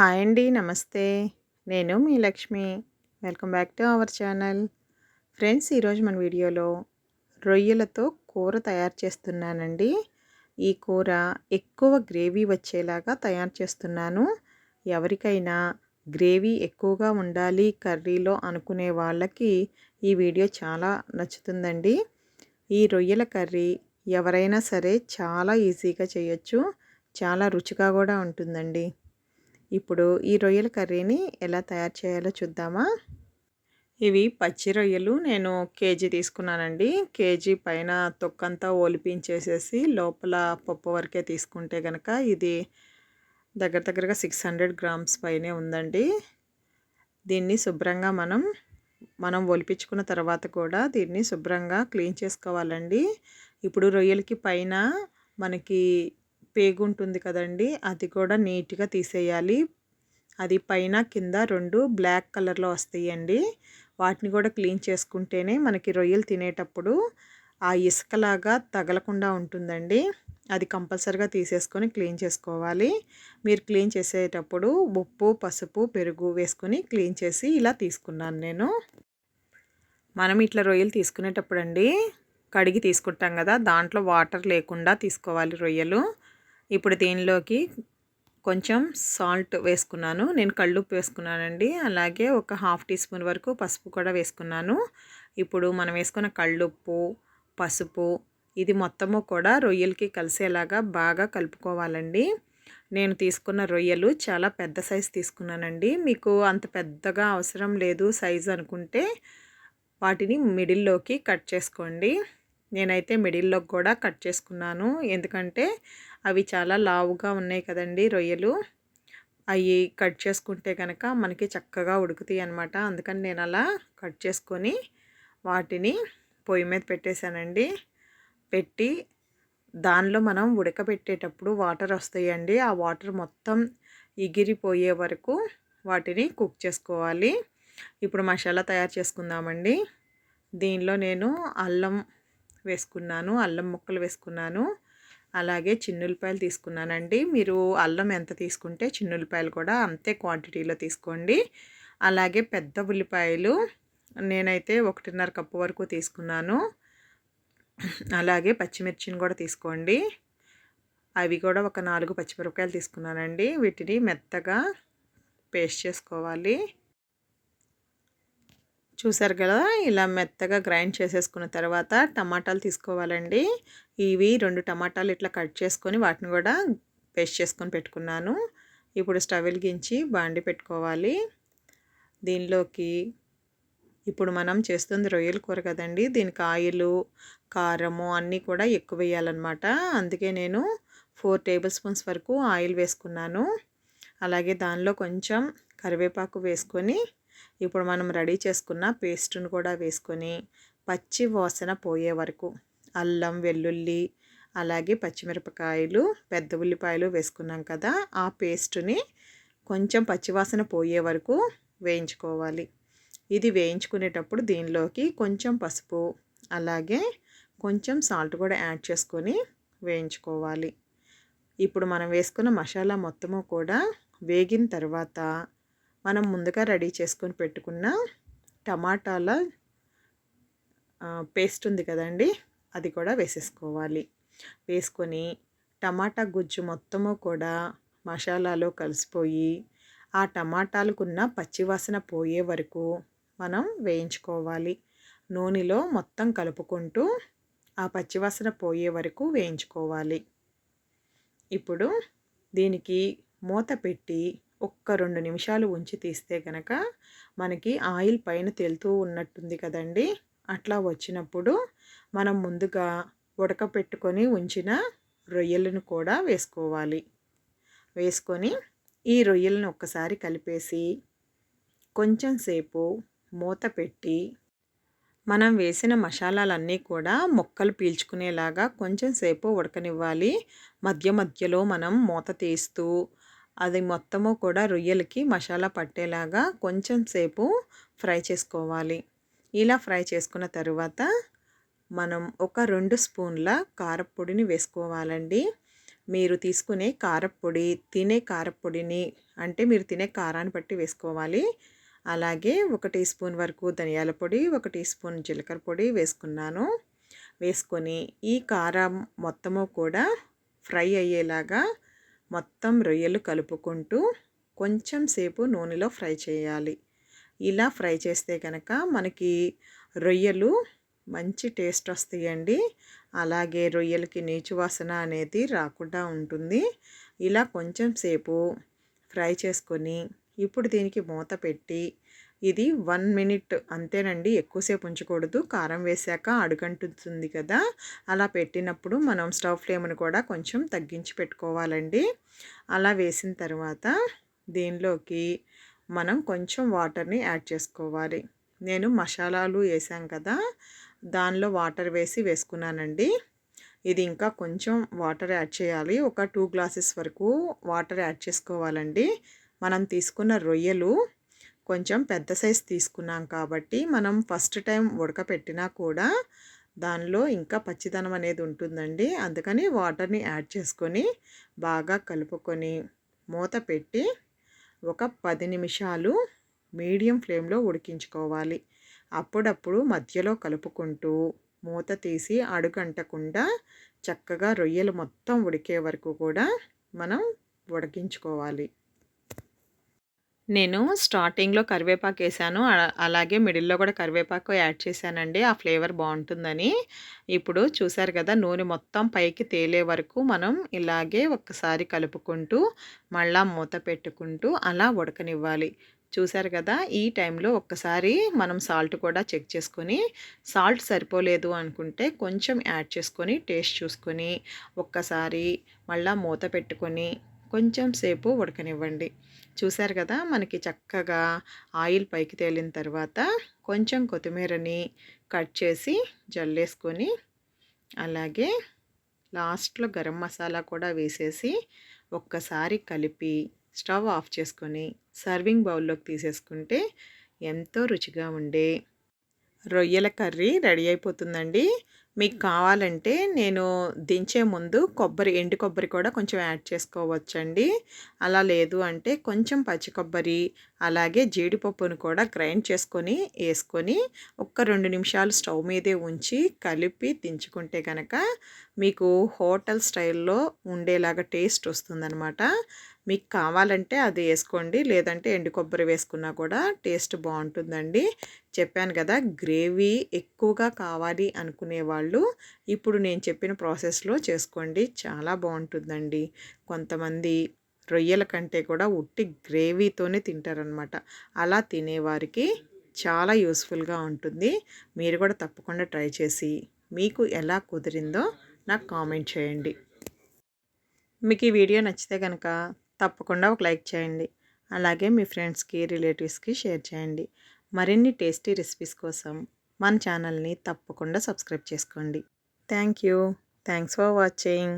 Hi అండి నమస్తే. నేను మీ Lakshmi. Welcome back to our channel. Friends ఈరోజు మన వీడియోలో రొయ్యలతో కూర తయారు చేస్తున్నానండి. ఈ కూర ఎక్కువ గ్రేవీ వచ్చేలాగా తయారు చేస్తున్నాను. ఎవరికైనా గ్రేవీ ఎక్కువగా ఉండాలి కర్రీలో అనుకునే వాళ్ళకి ఈ వీడియో చాలా నచ్చుతుందండి. ఈ రొయ్యల కర్రీ ఎవరైనా సరే చాలా ఈజీగా చేయొచ్చు. చాలా రుచిగా కూడా ఉంటుందండి. ఇప్పుడు ఈ రొయ్యల కర్రీని ఎలా తయారు చేయాలో చూద్దామా? ఇవి పచ్చి రొయ్యలు. నేను కేజీ తీసుకున్నానండి. కేజీ పైన తొక్కంతా ఒలిపించేసేసి లోపల పప్పు వరకే తీసుకుంటే కనుక ఇది దగ్గర దగ్గరగా సిక్స్ హండ్రెడ్ గ్రామ్స్ పైనే ఉందండి. దీన్ని శుభ్రంగా మనం మనం ఒలిపించుకున్న తర్వాత కూడా దీన్ని శుభ్రంగా క్లీన్ చేసుకోవాలండి. ఇప్పుడు రొయ్యలకి పైన మనకి పేగు ఉంటుంది కదండి అది కూడా నీట్గా తీసేయాలి. అది పైన కింద రెండు బ్లాక్ కలర్లో వస్తాయండి. వాటిని కూడా క్లీన్ చేసుకుంటేనే మనకి రొయ్యలు తినేటప్పుడు ఆ ఇసుకలాగా తగలకుండా ఉంటుందండి. అది కంపల్సరిగా తీసేసుకొని క్లీన్ చేసుకోవాలి. మీరు క్లీన్ చేసేటప్పుడు ఉప్పు పసుపు పెరుగు వేసుకొని క్లీన్ చేసి ఇలా తీసుకున్నాను నేను. మనం ఇట్లా రొయ్యలు తీసుకునేటప్పుడు అండి కడిగి తీసుకుంటాం కదా దాంట్లో వాటర్ లేకుండా తీసుకోవాలి రొయ్యలు. ఇప్పుడు దీనిలోకి కొంచెం సాల్ట్ వేసుకున్నాను. నేను కళ్ళుప్పు వేసుకున్నానండి. అలాగే ఒక హాఫ్ టీ స్పూన్ వరకు పసుపు కూడా వేసుకున్నాను. ఇప్పుడు మనం వేసుకున్న కళ్ళుప్పు పసుపు ఇది మొత్తము కూడా రొయ్యలకి కలిసేలాగా బాగా కలుపుకోవాలండి. నేను తీసుకున్న రొయ్యలు చాలా పెద్ద సైజు తీసుకున్నానండి. మీకు అంత పెద్దగా అవసరం లేదు సైజు అనుకుంటే వాటిని మిడిల్లోకి కట్ చేసుకోండి. నేనైతే మిడిల్లోకి కూడా కట్ చేసుకున్నాను. ఎందుకంటే అవి చాలా లావుగా ఉన్నాయి కదండి రొయ్యలు. అవి కట్ చేసుకుంటే కనుక మనకి చక్కగా ఉడుకుతాయి అనమాట అందుకని నేను అలా కట్ చేసుకొని వాటిని పొయ్యి మీద పెట్టేశానండి. పెట్టి దానిలో మనం ఉడకబెట్టేటప్పుడు వాటర్ వస్తాయండి. ఆ వాటర్ మొత్తం ఎగిరిపోయే వరకు వాటిని కుక్ చేసుకోవాలి. ఇప్పుడు మసాలా తయారు చేసుకుందామండి. దీనిలో నేను అల్లం వేసుకున్నాను అల్లం ముక్కలు వేసుకున్నాను. అలాగే చిన్నులపాయలు తీసుకున్నానండి. మీరు అల్లం ఎంత తీసుకుంటే చిన్నులపాయలు కూడా అంతే క్వాంటిటీలో తీసుకోండి. అలాగే పెద్ద ఉల్లిపాయలు నేనైతే ఒకటిన్నర కప్పు వరకు తీసుకున్నాను. అలాగే పచ్చిమిర్చిని కూడా తీసుకోండి. అవి కూడా ఒక నాలుగు పచ్చిమిరపకాయలు తీసుకున్నానండి. వీటిని మెత్తగా పేస్ట్ చేసుకోవాలి. చూసారు కదా ఇలా మెత్తగా గ్రైండ్ చేసేసుకున్న తర్వాత టమాటాలు తీసుకోవాలండి. ఇవి రెండు టమాటాలు ఇట్లా కట్ చేసుకొని వాటిని కూడా పేస్ట్ చేసుకొని పెట్టుకున్నాను. ఇప్పుడు స్టవ్ వెలిగించి బాండి పెట్టుకోవాలి. దీనిలోకి ఇప్పుడు మనం చేస్తుంది రొయ్యల కూర కదండి దీనికి ఆయిల్ కారము అన్నీ కూడా ఎక్కువ వేయాలన్నమాట. అందుకే నేను ఫోర్ టేబుల్ స్పూన్స్ వరకు ఆయిల్ వేసుకున్నాను. అలాగే దానిలో కొంచెం కరివేపాకు వేసుకొని ఇప్పుడు మనం రెడీ చేసుకున్న పేస్ట్ను కూడా వేసుకొని పచ్చి వాసన పోయే వరకు అల్లం వెల్లుల్లి అలాగే పచ్చిమిరపకాయలు పెద్ద ఉల్లిపాయలు వేసుకున్నాం కదా ఆ పేస్ట్ని కొంచెం పచ్చివాసన పోయే వరకు వేయించుకోవాలి. ఇది వేయించుకునేటప్పుడు దీనిలోకి కొంచెం పసుపు అలాగే కొంచెం సాల్ట్ కూడా యాడ్ చేసుకొని వేయించుకోవాలి. ఇప్పుడు మనం వేసుకున్న మసాలా మొత్తము కూడా వేగిన తర్వాత మనం ముందుగా రెడీ చేసుకొని పెట్టుకున్న టమాటాల పేస్ట్ ఉంది కదండి అది కూడా వేసేసుకోవాలి. వేసుకొని టమాటా గుజ్జు మొత్తము కూడా మసాలాలో కలిసిపోయి ఆ టమాటాలకున్న పచ్చివాసన పోయే వరకు మనం వేయించుకోవాలి. నూనెలో మొత్తం కలుపుకుంటూ ఆ పచ్చివాసన పోయే వరకు వేయించుకోవాలి. ఇప్పుడు దీనికి మూత పెట్టి ఒక్క రెండు నిమిషాలు ఉంచి తీస్తే కనుక మనకి ఆయిల్ పైన తేలుతూ ఉన్నట్టుంది కదండి. అట్లా వచ్చినప్పుడు మనం ముందుగా ఉడకపెట్టుకొని ఉంచిన రొయ్యలను కూడా వేసుకోవాలి. వేసుకొని ఈ రొయ్యలను ఒక్కసారి కలిపేసి కొంచెం సేపు మూత పెట్టి మనం వేసిన మసాలాలన్నీ కూడా మొక్కలు పీల్చుకునేలాగా కొంచెం సేపు ఉడకనివ్వాలి. మధ్య మధ్యలో మనం మూత తీస్తూ అది మొత్తము కూడా రొయ్యలకి మసాలా పట్టేలాగా కొంచెం సేపు ఫ్రై చేసుకోవాలి. ఇలా ఫ్రై చేసుకున్న తర్వాత మనం ఒక రెండు స్పూన్ల కారపొడిని వేసుకోవాలండి. మీరు తీసుకునే కారప్పొడి తినే కారపొడిని అంటే మీరు తినే కారాన్ని బట్టి వేసుకోవాలి. అలాగే ఒక టీ స్పూన్ వరకు ధనియాల పొడి ఒక టీ స్పూన్ జీలకర్ర పొడి వేసుకున్నాను. వేసుకొని ఈ కారం మొత్తము కూడా ఫ్రై అయ్యేలాగా మొత్తం రొయ్యలు కలుపుకుంటూ కొంచెం సేపు నూనెలో ఫ్రై చేయాలి. ఇలా ఫ్రై చేస్తే కనుక మనకి రొయ్యలు మంచి టేస్ట్ వస్తాయండి. అలాగే రొయ్యలకి నీచు వాసన అనేది రాకుండా ఉంటుంది. ఇలా కొంచెం సేపు ఫ్రై చేసుకొని ఇప్పుడు దీనికి మూత పెట్టి ఇది వన్ మినిట్ అంతేనండి ఎక్కువసేపు ఉంచకూడదు. కారం వేసాక అడుగంటుతుంది కదా అలా పెట్టినప్పుడు మనం స్టవ్ ఫ్లేమ్ని కూడా కొంచెం తగ్గించి పెట్టుకోవాలండి. అలా వేసిన తర్వాత దీనిలోకి మనం కొంచెం వాటర్ని యాడ్ చేసుకోవాలి. నేను మసాలాలు వేసాం కదా దానిలో వాటర్ వేసి వేసుకున్నానండి. ఇది ఇంకా కొంచెం వాటర్ యాడ్ చేయాలి. ఒక టూ గ్లాసెస్ వరకు వాటర్ యాడ్ చేసుకోవాలండి. మనం తీసుకున్న రొయ్యలు కొంచెం పెద్ద సైజ్ తీసుకున్నాం కాబట్టి మనం ఫస్ట్ టైం ఉడకపెట్టినా కూడా దానిలో ఇంకా పచ్చిదనం అనేది ఉంటుందండి. అందుకని వాటర్ని యాడ్ చేసుకొని బాగా కలుపుకొని మూత పెట్టి ఒక పది నిమిషాలు మీడియం ఫ్లేమ్లో ఉడికించుకోవాలి. అప్పుడప్పుడు మధ్యలో కలుపుకుంటూ మూత తీసి అడుగంటకుండా చక్కగా రొయ్యలు మొత్తం ఉడికే వరకు కూడా మనం ఉడికించుకోవాలి. నేను స్టార్టింగ్లో కరివేపాకు వేసాను అలాగే మిడిల్లో కూడా కరివేపాకు యాడ్ చేశానండి. ఆ ఫ్లేవర్ బాగుంటుందని. ఇప్పుడు చూసారు కదా నూనె మొత్తం పైకి తేలే వరకు మనం ఇలాగే ఒక్కసారి కలుపుకుంటూ మళ్ళా మూత పెట్టుకుంటూ అలా ఉడకనివ్వాలి. చూసారు కదా ఈ టైంలో ఒక్కసారి మనం సాల్ట్ కూడా చెక్ చేసుకొని సాల్ట్ సరిపోలేదు అనుకుంటే కొంచెం యాడ్ చేసుకొని టేస్ట్ చూసుకొని ఒక్కసారి మళ్ళా మూత పెట్టుకొని కొంచెం సేపు ఉడకనివ్వండి. చూశారు కదా మనకి చక్కగా ఆయిల్ పైకి తేలిన తర్వాత కొంచెం కొత్తిమీరని కట్ చేసి జల్లేసుకొని అలాగే లాస్ట్లో గరం మసాలా కూడా వేసేసి ఒక్కసారి కలిపి స్టవ్ ఆఫ్ చేసుకొని సర్వింగ్ బౌల్లోకి తీసేసుకుంటే ఎంతో రుచిగా ఉండే రొయ్యల కర్రీ రెడీ అయిపోతుందండి. మీకు కావాలంటే నేను దించే ముందు కొబ్బరి ఎండు కొబ్బరి కూడా కొంచెం యాడ్ చేసుకోవచ్చండి. అలా లేదు అంటే కొంచెం పచ్చి కొబ్బరి అలాగే జీడిపప్పును కూడా గ్రైండ్ చేసుకొని వేసుకొని ఒక్క రెండు నిమిషాలు స్టవ్ మీదే ఉంచి కలిపి దించుకుంటే కనుక మీకు హోటల్ స్టైల్లో ఉండేలాగా టేస్ట్ వస్తుందనమాట మీకు కావాలంటే అది వేసుకోండి. లేదంటే ఎండు కొబ్బరి వేసుకున్నా కూడా టేస్ట్ బాగుంటుందండి. చెప్పాను కదా గ్రేవీ ఎక్కువగా కావాలి అనుకునే వాళ్ళు ఇప్పుడు నేను చెప్పిన ప్రాసెస్లో చేసుకోండి. చాలా బాగుంటుందండి. కొంతమంది రొయ్యల కంటే కూడా ఉట్టి గ్రేవీతోనే తింటారనమాట అలా తినేవారికి చాలా యూస్ఫుల్గా ఉంటుంది. మీరు కూడా తప్పకుండా ట్రై చేసి మీకు ఎలా కుదిరిందో నాకు కామెంట్ చేయండి. మీకు ఈ వీడియో నచ్చితే కనుక తప్పకుండా ఒక లైక్ చేయండి. అలాగే మీ ఫ్రెండ్స్కి రిలేటివ్స్కి షేర్ చేయండి. మరిన్ని టేస్టీ రెసిపీస్ కోసం మన ఛానల్ని తప్పకుండా సబ్స్క్రైబ్ చేసుకోండి. Thank you. Thanks for watching.